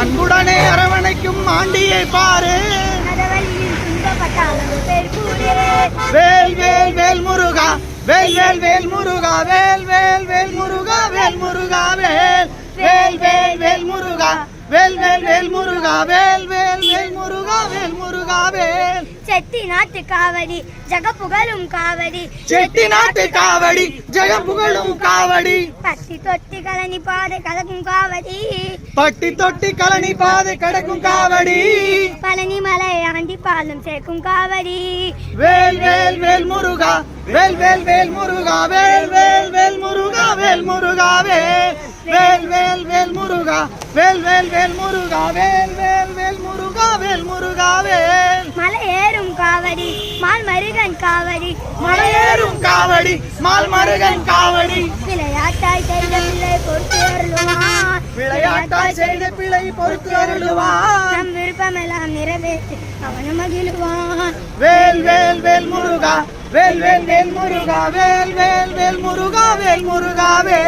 அன்புடனே அரவணைக்கும் ஆண்டியை பாரு. வேல் வேல் வேல் முருகா வேல் வேல் வேல் முருகா வேல் வேல் வேல் முருகா வேல் முருகா வேல் வேல் வேல் வேல் முருகா வேல் வேல் வேல் முருகா வேல் வேல் வேல் முருகா வேல் முருகா வேல். செட்டி நாட்டு காவடி ஜகப்புகழும் காவடி. செட்டி நாட்டு காவடி ஜெயம் புகழும் காவடி. பட்டி தொட்டி கலனி பாதை கலக்கும் காவடி. பட்டி தொட்டி கழனி பாதை கடக்கும் காவடி. பழனி மலை ஆண்டி பாலம் சேர்க்கும் காவடி. வேல் வேல் வேல் முருகா வேல் வேல் வேல் முருகா வேல் வேல் வேல் முருகா வேல் முருகா வேல் வேல் வேல் வேல் முருகா வேல் வேல் வேல் முருகா வேல் வேல் வேல் முருகா வேல் முருகா வேல் மலை ஏறும் காவடி மால் மருகன் காவடி. மலையேறும் காவடி மால் மருகன் காவடி விளையாட்டாய் செய்த பிள்ளை பொறுத்து அருளுவான் விளையாட்டாய் செய்த பிழை பொறுத்து அருளுவான். நம் விருப்பமெல்லாம் நிறைவேற்றி அவனும் மகிழுவான். வேல் வேல் வேல் முருகா வேல் வேல் வேல் முருகா வேல் வேல் வேல் முருகா வேல் முருகா வேல்.